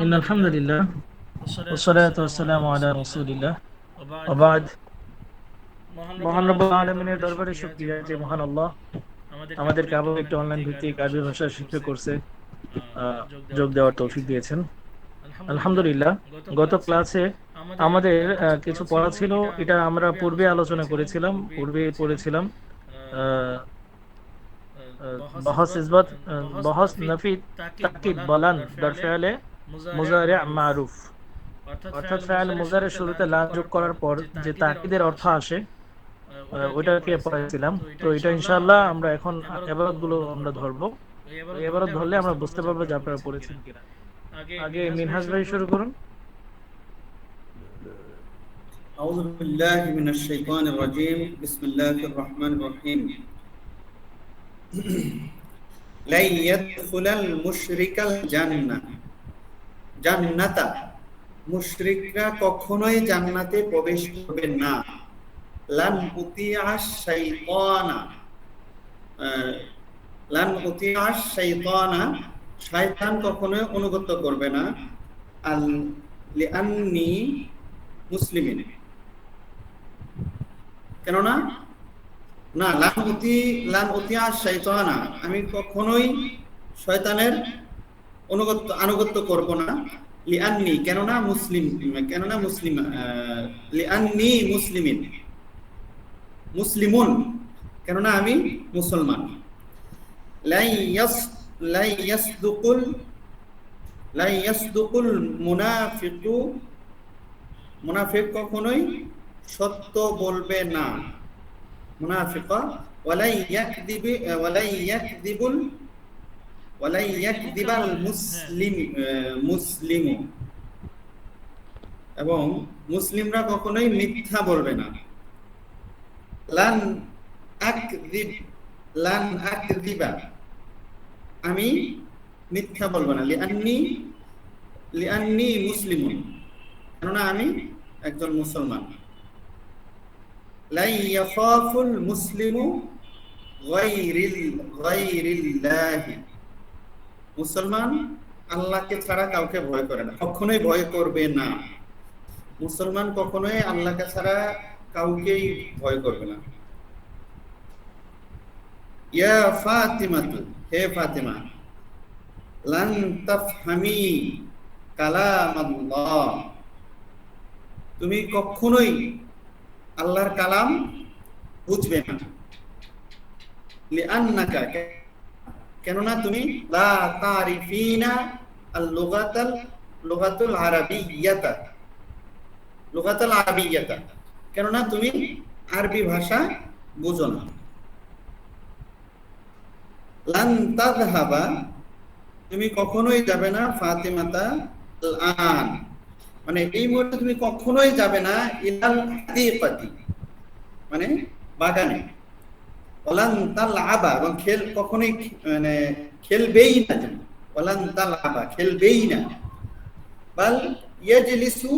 إن الحمد لله والصلاة والسلام على رسول الله وبعد মহান রব্বুল আলমিনের দরবারে শুকরিয়া যে মহান আল্লাহ আমাদেরকে আবার একটি অনলাইন ভিত্তিক আরবি ভাষা শিক্ষা কোর্সে আহ, যোগ দেওয়ার তৌফিক দিয়েছেন আলহামদুলিল্লাহ গত ক্লাসে আমাদের আহ, কিছু পড়া ছিল এটা আমরা পূর্বে আলোচনা করেছিলাম পূর্বে পড়েছিলাম আহ, বহস ইসবাত বহস নফি তাকিদ বলান দর ফেয়ালে মুজারে মারুফ অর্থাৎ ফেয়াল মুজারের শুরুতে লাম যোগ করার পর যে তাকিদের অর্থ আসে আহ, ওইটাকে পড়াইছিলাম তো এটা ইনশাআল্লাহ আমরা এখন এবারত গুলো আমরা ধরবো এবারত ধরলে আমরা বুঝতে পারবো যে আপনারা পড়েছেন কিনা আগে মিনহাজ ভাই শুরু করুন أعوذ بالله من الشيطان الرجيم بسم الله الرحمن الرحيم لن يدخل المشرك الجنة জান্নাত। মুশরিকরা কখনোই জান্নাতে প্রবেশ করবে না। লান উতিয়াস শাইতানা। লান উতিয়াস শাইতানা। শয়তান কখনোই অনুগত করবে না। আল লিআন্নি মুসলিমিন। কেননা? না, লান উতি, লান উতিয়া শয়তানা আমি কখনোই শয়তানের অনুগত আনুগত্য করব না। লিআন্নি, কেননা মুসলিম কেননা মুসলিম লিআন্নি মুসলিমিন। মুসলিমুন, কেননা আমি মুসলমান। লাই ইয়াস লাই ইয়াসদুকুল লাই ইয়াসদুকুল মুনাফিকু মুনাফিক কখনোই সত্য বলবে না। মুনাফিকা ওয়ালাই ইয়াকদিবি ওয়ালাই ইয়াকদিবুল ওয়ালাই ইয়াকদিবাল মুসলিম আহ, এবং মুসলিমরা কখনোই মিথ্যা বলবে না। লান আকদিব লান আকদিবা। আমি মিথ্যা বলব না। লিআন্নি লিআন্নি মুসলিমুন। কেননা আমি একজন মুসলমান। লাই ইয়াখাফুল মুসলিমু গায়রিল গায়রিল্লাহি। মুসলমান আল্লাহকে ছাড়া কাউকে ভয় করে না, কখনোই ভয় করবে না। মুসলমান কখনোই আল্লাহকে ছাড়া কাউকেই ভয় করবে না। ইয়া ফাতিমাতু, হে ফাতিমা, লান তাফহামি তুমি কখনোই আল্লাহর কালাম বুঝবে না। লিআন্নাকা কেননা তুমি কেননা তুমি আরবি ভাষা বুঝো না। তুমি কখনোই যাবে না ফাতিমাতা আন মানে এই মুহূর্তে তুমি কখনোই যাবে না ইলাল মানে বাগানে। ওলান তাল আবা এবং খেল কখনোই মানে খেলবেই না যেন ওলান তাল আবা খেলবেই না বাল ইয়াজলিসু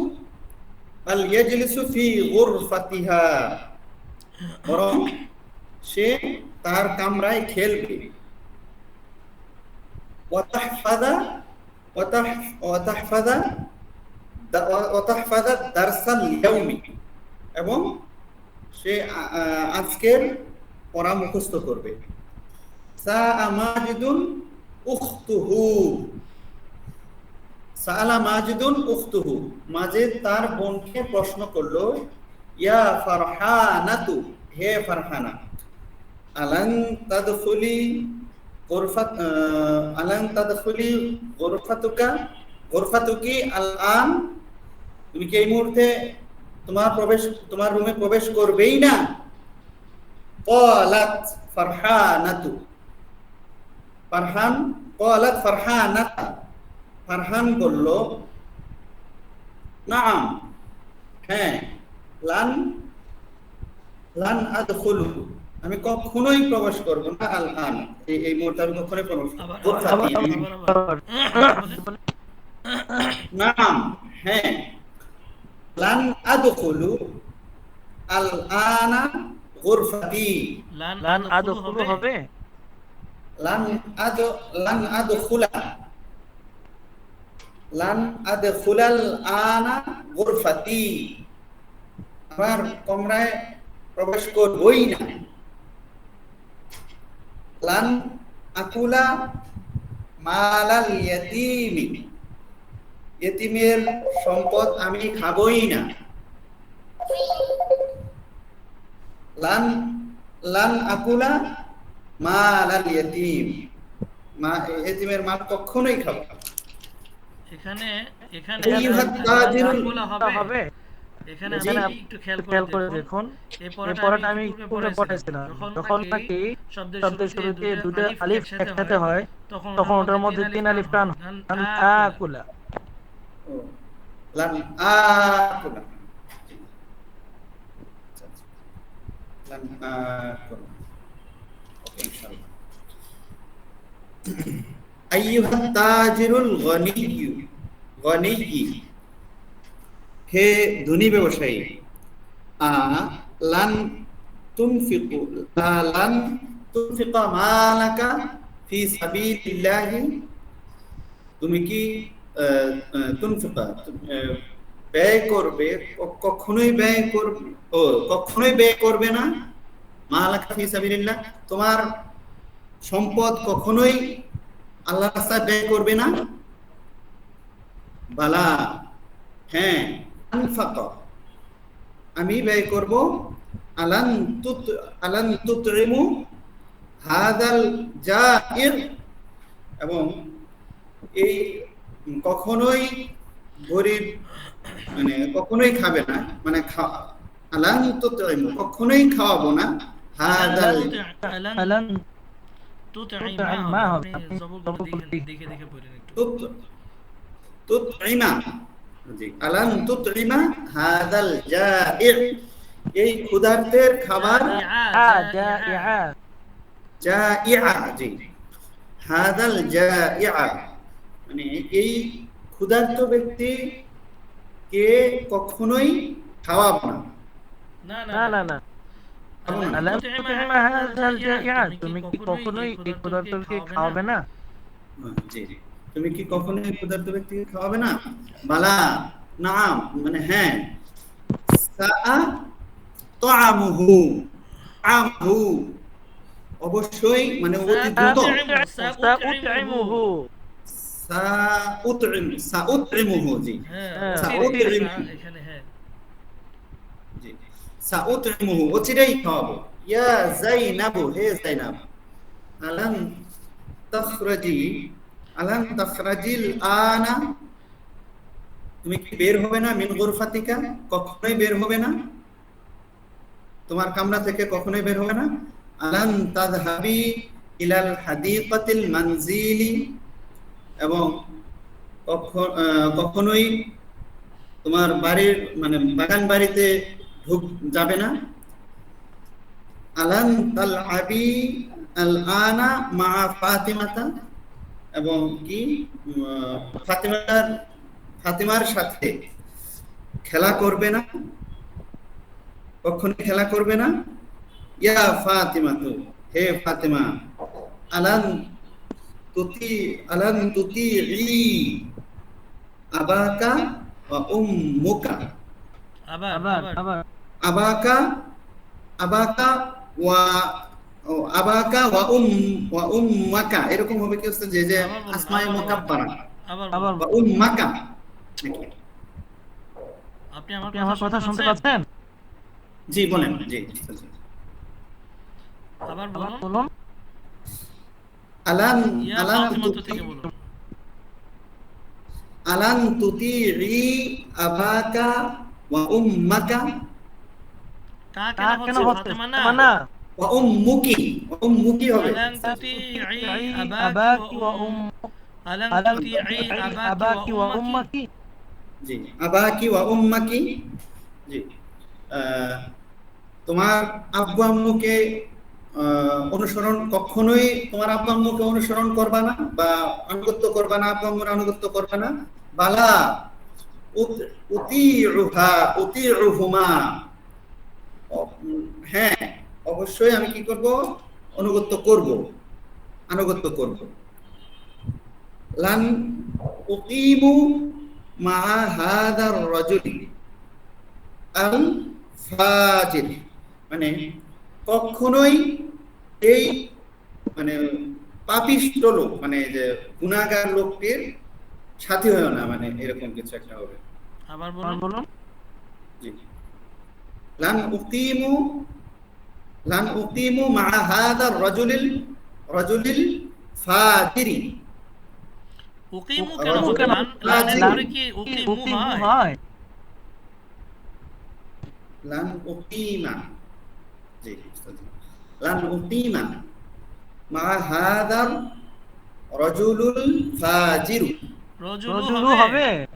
বাল ইয়াজলিসু ফি গুরফাতিহা বরং সে তার কামরায় খেলবে ওয়াতাহফাদা ওয়াতাহ ওয়াতাহফাদা ওয়াতাহফাদা দারসাল ইয়াউমি এবং সে আ- আ- আজকের পড়া মুখস্থ করবে। সা আমাজিদুন উখতুহু। সালা মাজিদুন উখতুহু। মাজিদ তার বোনকে প্রশ্ন করল, ইয়া ফারহানাতু, হে ফারহানা, আলান তাদখুলি গোরফাত আলান তাদখুলি গোরফাতুকা, গোরফাতুকি আল-আন, তুমি কি এই মুহূর্তে তোমার প্রবেশ, তোমার রুমে প্রবেশ করবেই না? কলাত ফারহানাতু ফারহান কলাত ফারহানাতা ফারহান বলল নাম হ্যাঁ লান লান আদখুলু আমি কখনোই প্রবেশ করব না আল আন। এই মুহূর্তে আমি কখনোই প্রবেশ নাম হ্যাঁ লান আদখুলু আল আনা গুরফাতি লান আদখুলু হবে। লান আদ লান আদখুলা লান আদখুলাল আনা গুরফাতি আমার কমরায় প্রবেশ করবই না। লান আকুলা মালাল ইয়াতিমি। ইয়েতিমের সম্পদ আমি খাবই না। লান লান আকুলা মালাল ইয়াতিম মা ইয়েতিমের মাল কখনোই খাব। এখানে এখানে হবে। এখানে একটু খেয়াল করে দেখুন। পড়াটা আমি পূর্বে পড়াইছিলাম যখন নাকি শব্দের শুরুতে দুটো আলিফ একসাথে হয় তখন তখন ওটার মধ্যে তিন আলিফ টান। আকুলা। লান আকুলা আচ্ছা, আচ্ছা। লান আকুলা ওকে ইনশাআল্লাহ আইয়ুহা তাজিরুল গনিয়্যু, গনিয়্যি। হে ধনী ব্যবসায়ী, আ, লান তুনফিকু লান তুনফিকা মালাকা ফি সাবিলিল্লাহি। তুমি কি তুনফিকা ব্যয় করবে কখনোই ব্যয় করবে ও, কখনোই ব্যয় করবে না। মালাকা তোমার সম্পদ কখনোই আল্লাহ রাস্তায় ব্যয় করবে না। বালা হ্যাঁ আনফাক আমি ব্যয় করব। আলান তুত আলান তুতরিমু হাদাল জাইর, এবং এই কখনোই গরিব মানে কখনোই খাবে না। মানে খাওয়া আলান কখনোই খাওয়াবো না। হাদাল আলান আলান তুতঈমা তুতঈমা হবে। হবে। আপনি আপনি জবরগুলো জবরগুলো দেখে দেখে দেখে পড়েন একটু। তুতইমা জি আলান তুতইমা হাদাল জাইর এই ক্ষুধার্তের খাবার জাইআ জাইআ জি। হাদাল জাইআ মানে এই ক্ষুধার্ত ব্যক্তি কে কখনোই খাওয়াবো না। না না না তুমি কি কখনোই এই ক্ষুধার্তকে খাওয়াবে না? জি জি। তুমি কি কখনোই ক্ষুধার্ত ব্যক্তিকে খাওয়াবে না? বালা নাম মানে হ্যাঁ। সাআ তাআমুহু আমহু অবশ্যই মানে অতি দ্রুত। অচিরেই খাওয়াবো ইয়া যাইনাবু হে যাইনাব আলান তখরাজি আলান তখরাজিল আনা। তুমি কি বের হবে না মিন গুরফাতিকা? কখনোই বের হবে না। তোমার কামরা থেকে কখনোই বের হবে না। আলান তাযহাবি ইলাল হাদিকাতিল মানজিলি। এবং কখনোই তোমার বাড়ির মানে বাগান বাড়িতে ঢুক, যাবে না। আলান তাল আবি আল আনা মা ফাতিমাতা এবং কি ফাতিমার ফাতিমার সাথে খেলা করবে না। কখনো খেলা করবে না। ইয়া ফাতিমা তো হে ফাতিমা, আলান তুতি আলান তুতি আবাকা ওয়া উম্মুকা। আবার আবাকা আবাকা ওয়া আবাকা ওয়া উম ওয়া উম্মাকা। এরকম হবে কি হচ্ছে? যে যে আসমায়ে। মুকাব্বারা। আবার ওয়া উম্মাকা। আপনি আমার আমার কথা শুনতে পাচ্ছেন? জি বলেন। জি আবার বলুন। আলান ইয়া আলান ফাতিমা তো তুতি থেকে বলুন আলান তুতিই আবাকা ওয়া উম্মাকা তা তা কেন কেন হচ্ছে হচ্ছে ফাতেমা না না ওয়া উম্মুকি ওয়া উম্মুকি হবে আলান তুতিঈ আবাকি আবাকি ওয়া ওয়া উম আলান আলাম তুতিঈ আবাকি আবাকি ওয়া ওয়া উম্মাকি উম্মাকি জি আবাকি ওয়া উম্মাকি জি আহ, তোমার আব্বু আম্মুকে আহ, অনুসরণ কখনোই তোমার আব্বু অনুসরণ করবা না বা আনুগত্য করবা না, আব্বু আম্মুর আনুগত্য করবা না। বালা হ্যাঁ অবশ্যই আমি কি করব? অনুগত্য করব। আনুগত্য করব। লান উকিমু মা হাদার রাজুলি আল ফাজির মানে কখনোই এই মানে পাপিষ্ট লোক মানে যে গুণাগার লোকটির সাথী হয় না মানে এরকম কিছু একটা হবে। আবার আবার বলুন। বলুন জি। লান উকিমু লান উকিমু মা হাদা রাজুলিল রাজুলিল ফাজিরি। উকিমু কেন হবে লান লানের লান- পরে কি উকিমু হয়। লান উকিমা। জি লান উকিমা মা হাদা রাজুলুল ফাজিরু। রজুলু রজুলু হবে। হবে।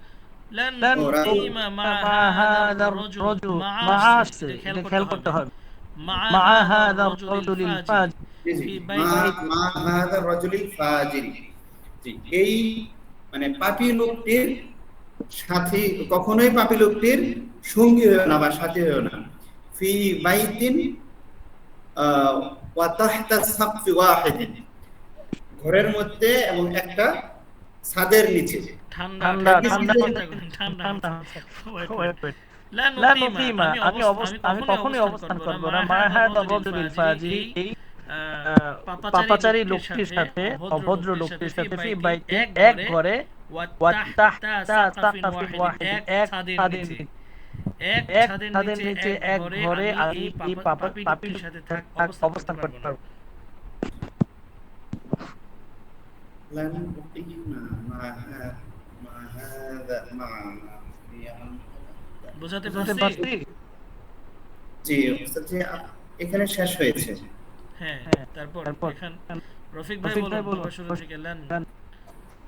লান লান উকিমা মা মা রজুল রজুল মা মা আসছে আসছে এটা এটা খেয়াল করতে হবে। মা মা রজুলিল রজুলিল ফাজির। ফাজির। জি, জি। ফি মা বাইতি- মা হাদা রাজুলিল ফাজিরি। জি এই মানে পাপী লোকটির সাথী কখনোই পাপী লোকটির সঙ্গী হয়েও না বা সাথী হয়েও না। ফি বাইতিন আহ, ওয়া তাহতা সাকফি ওয়াহিদিন ঘরের মধ্যে এবং একটা ছাদের নিচে। আমি কখনোই অবস্থান করব না। মা হাদা এই পাপাচারী লোকটির সাথে অভদ্র লোকটির সাথে এক ঘরে এক ছাদের নিচে। এক এক ছাদের নিচে এক ঘরে আমি এই পাপা পাপি পাপির সাথে থাক অবস্থান করতে পারবো লান উকিমা মা হা- মা হাদা মা বুঝাতে বুঝতে পারছি পারছি জি উস্তাদ জি, আ- এখানে শেষ হয়েছে হ্যাঁ তারপর তারপর এখান রফিক ভাই রফিক বলুন ভাই বলুন। বাবা শুরু থেকে লান লান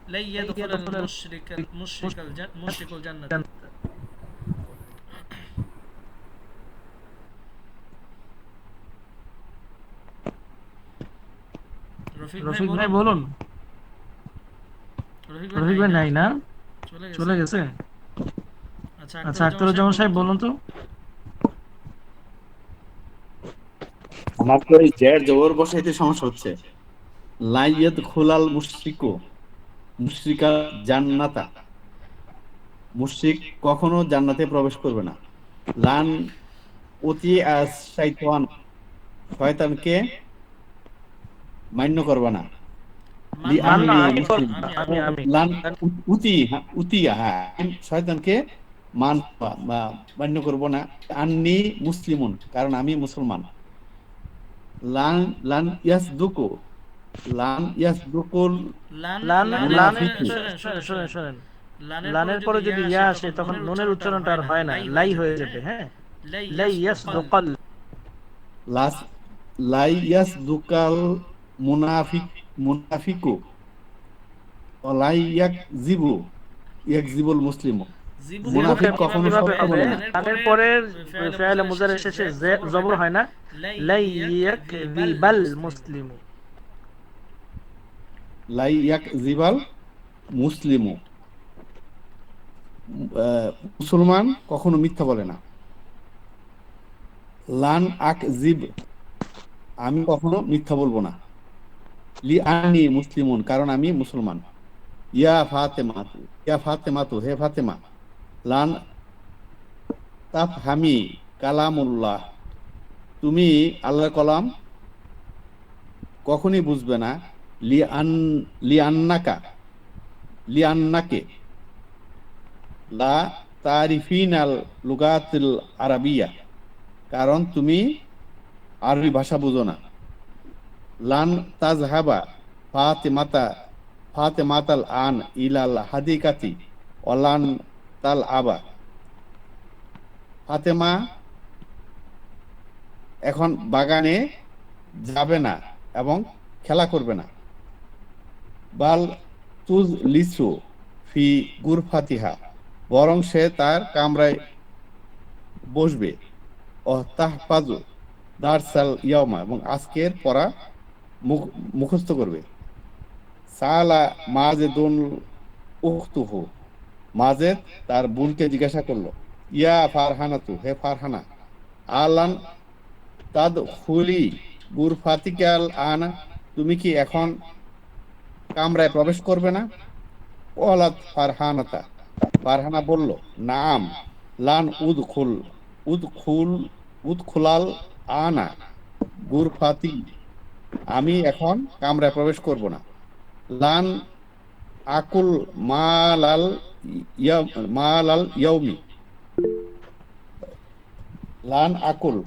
لا يدخل يدخل المشرك রফিক ভাই বলুন। রফিক ভাই নাই না? চলে চলে গেছে? আচ্ছা আচ্ছা সাহেব বলুন তো। আমার তো এই জের জবর বসাইতে সমস্যা হচ্ছে। লাইয়াত খোলাল মুশরিকু। মুশরিকা জান্নাতা। মুশরিক কখনো জান্নাতে প্রবেশ করবে না। লান অতি শয়তান শয়তানকে মান্য করবে না। শয়তানকে মান মান্য করব আন্নি মুসলিমুন কারণ আমি মুসলমান। লান লান ইয়াসদুকু লান ইয়াসদুকুল লান লান লানের লান পরে- শুনেন, লানের যদি ইয়া আসে তখন নুনের উচ্চারণটা আর হয় না। লাই হয়ে যাবে। হ্যাঁ লাই ইয়াসদুকাল। লাস লাই ইয়াসদুকাল মুনাফিক মুনাফিকু। লাই ইয়াকজিবু ইয়াকজিবুল মুসলিমু। মুনাফিক কখনো সত্য বলে না। লানের পরে ফেলে মুজারে শেষে জবর হয় না? লাই ইয়াকযিবাল মুসলিমু। লাই ইয়াকজিবাল মুসলিমু। আহ, মুসলমান কখনো মিথ্যা বলে না। লান আকজিব আমি কখনো মিথ্যা বলব না। লি আনি মুসলিমুন, কারণ আমি মুসলমান। ইয়া ফাতেমা ইয়া ফাতেমা তো, হে ফাতেমা, লান তাফ হামি কালামুল্লাহ, তুমি আল্লাহর কলাম কখনই বুঝবে না। লি আন, লি আন্নাকা, লি আন্নাকে। লা তারিফিন আল লুগাতিল আরাবিয়া, কারণ তুমি আরবি ভাষা বুঝো না। লান তাজহাবা আন ইলাল অলান তাল আবা ফাতেমা এখন বাগানে যাবে না এবং খেলা করবে না। বাল তুজ লিসু ফি গুরফাতিহা, বরং সে তার কামরায় বসবে। ও তাহ তাহফাজু দারসাল ইয়ামা এবং আজকের পড়া মুখস্থ করবে। সালা মাজেদুল উখতুহু। মাজেদ তার বোনকে জিজ্ঞাসা করল, ইয়া ফারহানা তু হে ফারহানা, আলান তাদ খুলি গুরফাতিকাল আনা, তুমি কি এখন কামরায় প্রবেশ করবে না? ওয়ালাদ ফারহানাতা। ফারহানা বলল, নাম, লান উদখুল উদখুল, উদখুলাল আনা, গুরফাতি আমি এখন কামরায় প্রবেশ করব না। লান আকুল মালাল ইয়া মালাল ইয়াউমি। লান আকুল।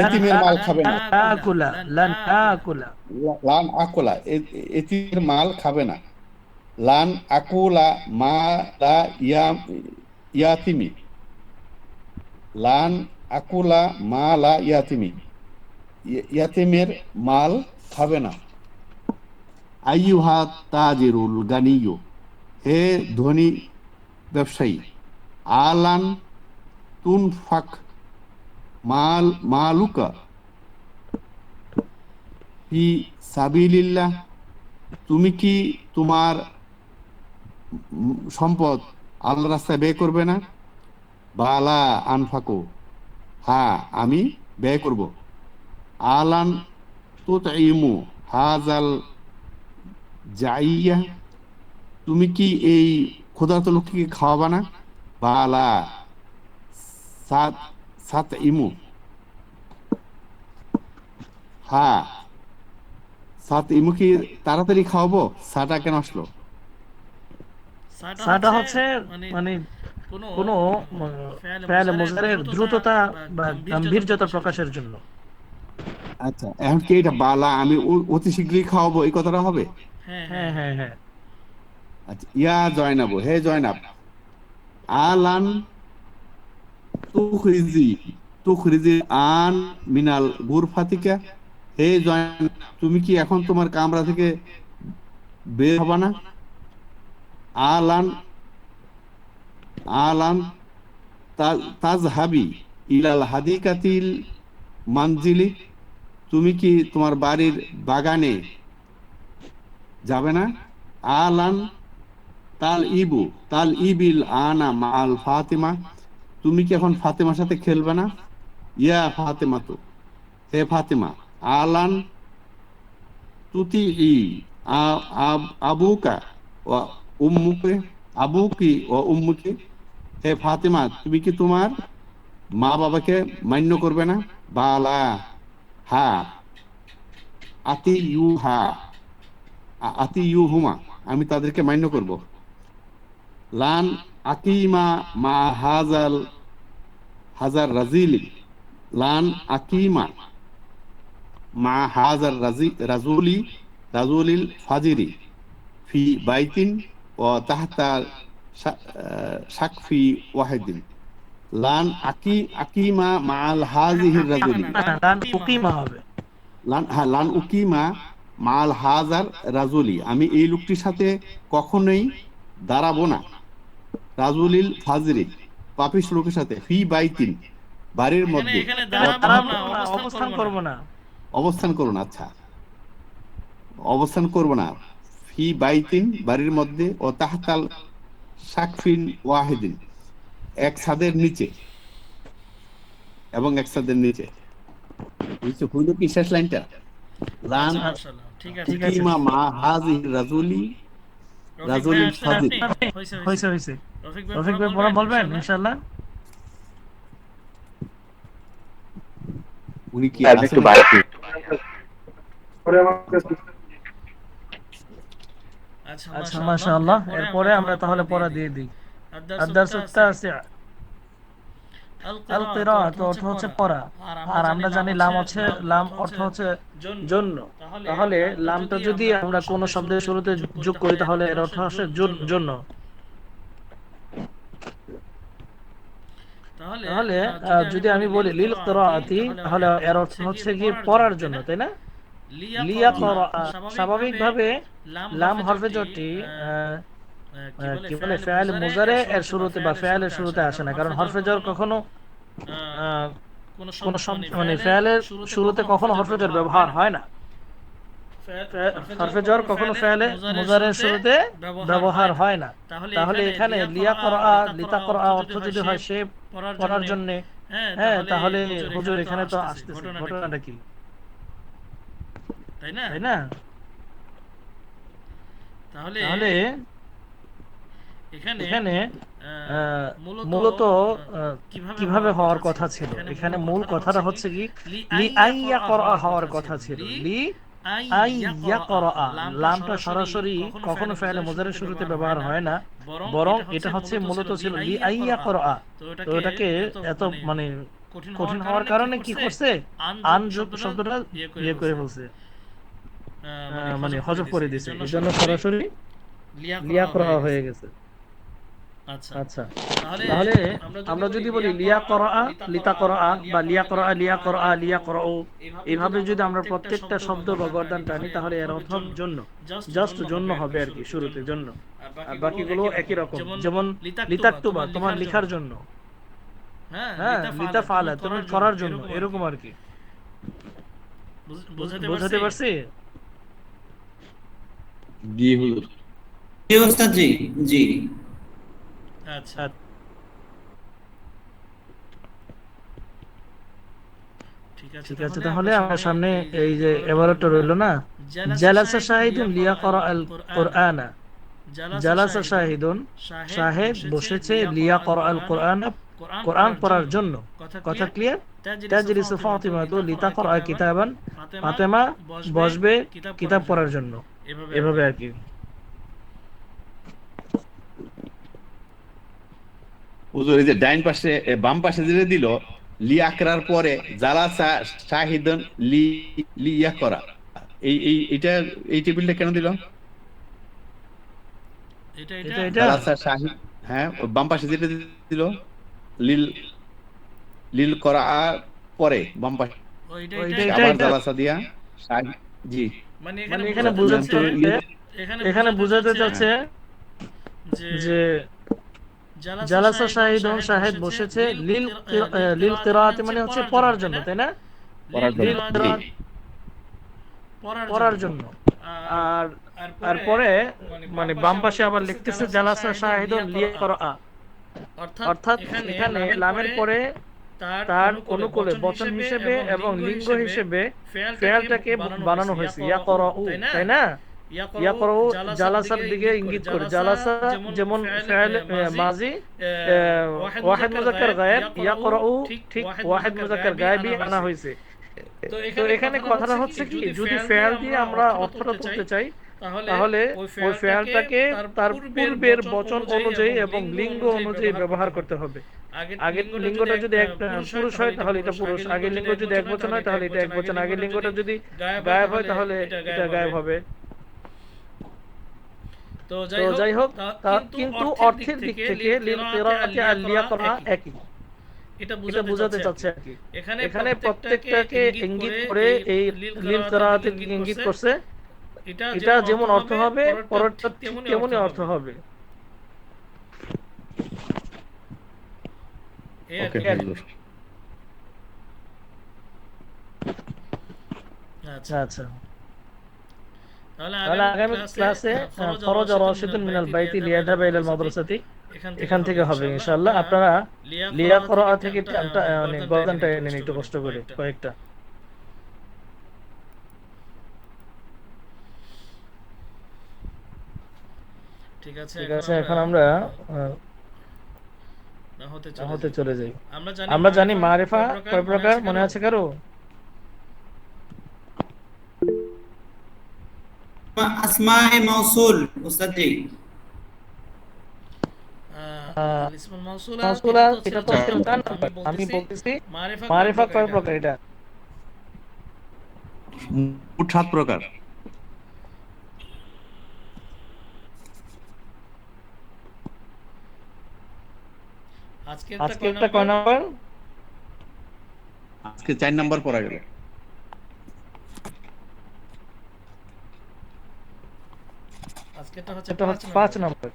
এতিমের মাল খাবে না। লান আকুলা এতিমের মাল খাবে না। লান আকুলা মা লা ইয়া ইয়াতিমি। লান আকুলা মা লা ইয়াতিমি ইয়াতিমের মাল খাবে না। আইয়ুহা তাজিরুল গানিয়ু হে ধনী ব্যবসায়ী, আলান তুনফাক মাল, মালুকা ফি সাবিলিল্লাহ। তুমি কি তোমার সম্পদ আল্লাহ রাস্তায় ব্যয় করবে না? বালা আনফাকো। হ্যাঁ আমি ব্যয় করব। আলান তুতইমু হাজাল জাইয়া। তুমি কি এই ক্ষুধার্ত লোককে খাওয়াবা না? বালা সাত সাত ইমু হ্যাঁ সাত ইমু কি তাড়াতাড়ি খাওয়াবো। সাটা কেন আসলো? সাটা হচ্ছে মানে কোনো কোনো ফেয়ালে মুজারের দ্রুততা বা গাম্ভীর্যতা প্রকাশের জন্য। আচ্ছা এখন কি এটা বালা? আমি অতি শীঘ্রই খাওয়াবো এই কথাটা হবে? হ্যাঁ হ্যাঁ হ্যাঁ। হ্যাঁ আচ্ছা ইয়া জয়নাবু হে জয়নাব আলান তুখরিজি তুখরিজি আন মিনাল গুরফাতিকা হে জয়নাব তুমি কি এখন তোমার কামরা থেকে বের হবা না? আলান আলান তাজহাবি ইলাল হাদিকাতিল মানজিলি, তুমি কি তোমার বাড়ির বাগানে যাবে না? আলান তাল ইবু, তাল ইবিল আনা মাল ফাতেমা, তুমি কি এখন ফাতেমার সাথে খেলবে না? ইয়া ফাতেমা তো হে ফাতেমা, আলান তুতি ই আবুকা উম্মুকে, আবুকি ও উম্মুকে, হে ফাতেমা, তুমি কি তোমার মা বাবাকে মান্য করবে না? বালা, হা আতি ইউ হা আতি ইউ হুমা আমি তাদেরকে মান্য করব। লান আকিমা মা হাজাল, হাজার রাজিলি, লান আকিমা মা হাজার রাজি, রাজুলি, রাজুলিল ফাজিরি, ফি বাইতিন ও তাহতা শাকফি ওয়াহিদিন লান আকি আকিমা মাল হাজিহির রাজুলি লান উকিমা হবে লান হ্যাঁ লান উকিমা মাল হাজার রাজুলি আমি এই লোকটির সাথে কখনোই দাঁড়াবো না। রাজুলিল ফাজরি পাপিস লোকের সাথে ফি বাইতিন বাড়ির মধ্যে। এখানে দাঁড়াবো না অবস্থান অবস্থান করব না। অবস্থান করুন আচ্ছা। অবস্থান করব না। ফি বাইতিন বাড়ির মধ্যে ও তাহতাল শাকফিন ওয়াহিদিন এক ছাদের নিচে এবং এক ছাদের নিচে। বুঝছ? হইল কি শেষ লাইনটা? লান ঠিক আছে ঠিক মা হাজি রাজুলি রাজুল হয়েছে। হয়েছে হয়েছে রফিক ভাই পড়া বলবেন ইনশাআল্লাহ? উনি কি আমি একটু? বাইরে আচ্ছা আচ্ছা মাশাআল্লাহ। এরপরে আমরা তাহলে পড়া দিয়ে দিই। আদার্স আল কিরাআত অর্থ হচ্ছে পড়া। আর আমরা জানি লাম হচ্ছে লাম অর্থ হচ্ছে জন্য। তাহলে লামটা যদি আমরা কোনো শব্দের শুরুতে যোগ করি তাহলে এর অর্থ হচ্ছে জন্য। তাহলে যদি আমি বলি লিল কিরাআতি তাহলে এর অর্থ হচ্ছে কি পড়ার জন্য তাই না? স্বাভাবিকভাবে লাম হরফে কি বলে ফেয়াল মুজারে এর শুরুতে বা ফেয়ালের শুরুতে আসে না। কারণ হরফে জর কখনো কোন মানে ফেয়ালের শুরুতে কখনো হরফে জর ব্যবহার হয় না। হরফে জর কখনো ফেয়ালে মুজারের শুরুতে ব্যবহার হয় না। তাহলে এখানে লিয়া করা লিতা করা অর্থ যদি হয় সে পড়ার জন্য হ্যাঁ তাহলে হুজুর এখানে তো আসতেছে ঘটনাটা কি? তাই না? তাই না? তাহলে এখানে এখানে মূলত কীভাবে হওয়ার কথা ছিল? এখানে মূল কথাটা হচ্ছে কি? লি আইয়া করা হওয়ার কথা ছিল। লি আইয়া করা লামটা সরাসরি কখনো ফেলে মোজারের শুরুতে ব্যবহার হয় না। বরং এটা হচ্ছে মূলত ছিল লি আইয়া করা তো এটাকে এত মানে কঠিন হওয়ার কারণে কি করছে? আন শব্দটা ইয়ে করে বলছে আহ, মানে হজব করে জন্য সরাসরি হয়ে গেছে। আচ্ছা। আচ্ছা। তাহলে আমরা যদি বলি লিয়া করা লিতা করা বা লিয়া করা লিয়া করা লিয়া করা এইভাবে যদি আমরা প্রত্যেকটা শব্দ বা গর্দান টানি তাহলে এর অর্থ জন্য জাস্ট জন্য হবে আর কি শুরুতে জন্য। আর বাকিগুলো একই রকম। যেমন লিতাক্তুবা তোমার লিখার জন্য। হ্যাঁ লিতা ফালা তোমার করার জন্য এরকম আর কি। বোঝাতে পারছি? জি হুজুর। জি ওস্তাদ জি জি। আচ্ছা। ঠিক আছে তাহলে আমার সামনে এই যে এবারটা রইল না? জালাসা শাহিদুন লিয়া করা আল কোরআনা। জালাসা শাহিদুন। শাহেদ বসেছে লিয়া করা আল কোরআন। কোরআন পড়ার জন্য। কথা ক্লিয়ার তাজলিসু ফাতিমা তো লিতা করা কিতাবান ফাতেমা বসবে কিতাব পড়ার জন্য। এভাবে আর কি। হুজুর এই যে ডাইন পাশে বাম পাশে যেটা দিল লি আকরার পরে জালাসা শাহিদন লি লি ইয়া করা। এই এই এটা এই টেবিলটা কেন দিল? এটা এটা। এটা এটা। জালাসা শাহিদ হ্যাঁ বাম পাশে যেটা দিল? লিল লিল করা পরে বাম পাশে। আবার জালাসা দিয়া। জি। মানে মানে এখানে এখানে বোঝাতে বুঝাতে চাচ্ছে চাচ্ছে এখানে বোঝাতে চাচ্ছে যে যে জালাসা শাহিদুন শাহেদ বসেছে লিল লিল কিরাআতি মানে হচ্ছে পড়ার জন্য তাই না? পড়ার জন্য। লিল পড়ার আর আর পরে মানে বাম পাশে আবার লিখতেছে জালাসা শাহিদুন লিয়া করা। অর্থাৎ এখানে লামের পরে তার অনুকূলে বচন হিসেবে এবং লিঙ্গ হিসেবে ফেয়ালটাকে বানানো হয়েছে। ইয়া করা তাই না? ইয়া করা জালাসার দিকে ইঙ্গিত করে। জালাসা যেমন ফেয়াল মাজি ওয়াহিদ মুজাক্কার গায়েব ইয়া করা ঠিক ওয়াহিদ মুজাক্কার গায়েবই আনা হয়েছে। তো এখানে কথাটা হচ্ছে কি? যদি ফেয়াল দিয়ে আমরা অর্থটা তুলতে চাই তাহলে ওই ফেয়ালটাকে তার পূর্বের বচন অনুযায়ী এবং লিঙ্গ অনুযায়ী ব্যবহার করতে হবে। আগের লিঙ্গটা যদি এক পুরুষ হয় তাহলে এটা পুরুষ। আগের লিঙ্গ যদি এক বচন হয় তাহলে এটা এক বচন। আগের লিঙ্গটা যদি গায়েব হয় তাহলে এটা গায়েব হবে। তো যাই হোক কিন্তু অর্থের দিক থেকে একই। এটা বোঝাতে চাচ্ছে আর কি এখানে প্রত্যেকটাকে ইঙ্গিত করে এই লিল ইঙ্গিত করছে এটা যেমন অর্থ হবে পরেরটা ঠিক তেমনই অর্থ হবে। আচ্ছা আচ্ছা। আচ্ছা। তাহলে আগামী ক্লাসে ফরজ রাশিদুন মিনাল বাইতি লিয়াযাবা ইলাল মাদ্রাসাতি এখান থেকে হবে ইনশাআল্লাহ। আপনারা লিয়া করা থেকে মানে গর্দানটা নিন একটু কষ্ট করে কয়েকটা। ঠিক আছে ঠিক আছে এখন আমরা আহ, হতে চলে যাই। আমরা জানি আমরা জানি মারিফা কয় প্রকার মনে আছে কারও? আসমায়ে মাউসুল ওস্তাদ। জি এটা তো আমি বলতেছি মারিফা মারিফা কয় প্রকার এটা? মোট সাত প্রকার। আজকে আজকে একটা কয় নাম্বার? আজকে চার নাম্বার পড়া গেল। আজকেটা হচ্ছে এটা হচ্ছে পাঁচ নাম্বার।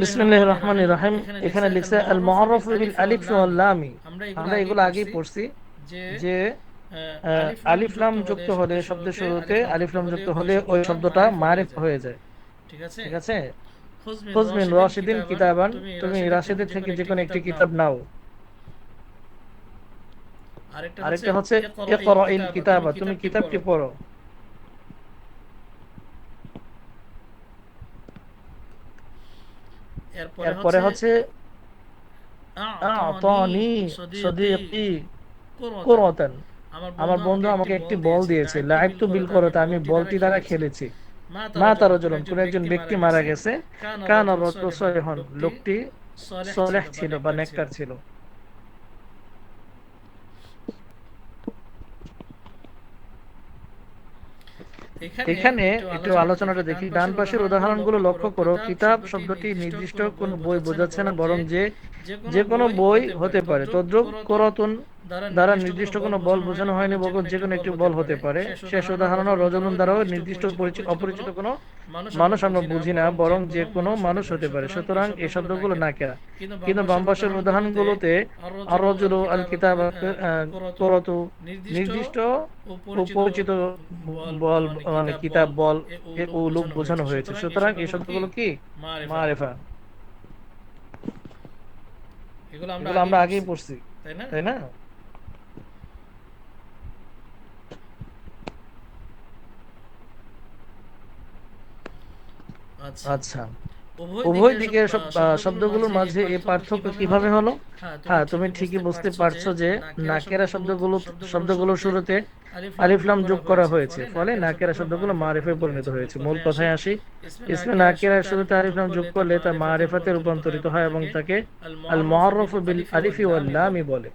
বিসমিল্লাহির রহমানির রহিম। এখানে লিখছে আল মুআররাফু বিল আলিফ ওয়াল লাম। আমরা এগুলো আগেই পড়ছি যে আলিফ লাম যুক্ত হলে শব্দের শুরুতে আলিফ লাম যুক্ত হলে ওই শব্দটা মারিফ হয়ে যায়। ঠিক আছে? ঠিক আছে? খুজমিন রশিদিন কিতাবান তুমি রাশিদের থেকে যে কোনো একটি কিতাব নাও। আরেকটা হচ্ছে ইকরা ইল কিতাবা তুমি কিতাবটি পড়ো। এরপরে হচ্ছে আমার বন্ধু আমাকে একটি বল দিয়েছে লাইভ টু বিল করতে আমি বলটি দ্বারা খেলেছি। মা তার জন্য কোন একজন ব্যক্তি মারা গেছে। কান রত হন। লোকটি সলেহ ছিল বা নেককার ছিল। এখানে একটু আলোচনাটা দেখি। ডান পাশের উদাহরণগুলো লক্ষ্য করো। কিতাব শব্দটি নির্দিষ্ট কোন বই বোঝাচ্ছে না বরং যে যে কোনো বই হতে পারে। তদ্রুপ করতুন দ্বারা নির্দিষ্ট কোনো বল বোঝানো হয়নি বরং যে কোনো একটি বল হতে পারে। শেষ উদাহরণ রজনুন দ্বারাও নির্দিষ্ট পরিচিত অপরিচিত কোনো মানুষ আমরা বুঝি না বরং যে কোনো মানুষ হতে পারে। সুতরাং এই শব্দগুলো না কেরা কিন্তু বাম পাশের উদাহরণগুলোতে আরজুলু আল কিতাব করতু। নির্দিষ্ট ও পরিচিত বল মানে কিতাব বল ও লোক বোঝানো হয়েছে। সুতরাং এই শব্দগুলো কি? মারেফা। এগুলো আমরা আগেই পড়ছি তাই না তাই না আচ্ছা। আচ্ছা। উভয় দিকের সব শব্দগুলোর মাঝে এই পার্থক্য কীভাবে হলো? হ্যাঁ তুমি ঠিকই বুঝতে পারছ যে নাকেরা শব্দগুলো শব্দগুলোর শুরুতে আলিফলাম যোগ করা হয়েছে। ফলে নাকেরা শব্দগুলো মারিফে পরিণত হয়েছে। মূল কথায় আসি। ইসমে নাকেরা শুরুতে আলিফলাম যোগ করলে তা মারিফাতে রূপান্তরিত হয় এবং তাকে আল মুআররাফু বিল আলিফি ওয়াল লামি বলে।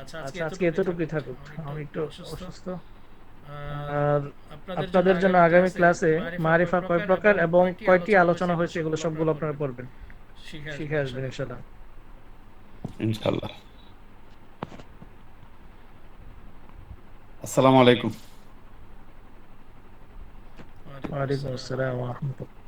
আচ্ছা আচ্ছা আজকে এতটুকুই থাকুক। আমি একটু অসুস্থ? আর আপনাদের জন্য আগামী ক্লাসে মারিফা কয় প্রকার এবং কয়টি আলোচনা হয়েছে এগুলো সবগুলো আপনারা পড়বেন। শিখে আসবেন ইনশাআল্লাহ ইনশাল্লাহ। আসসালামু আলাইকুম। ওয়া ওয়ালাইকুম আসসালাম ওয়া রাহমাতুল্লাহ।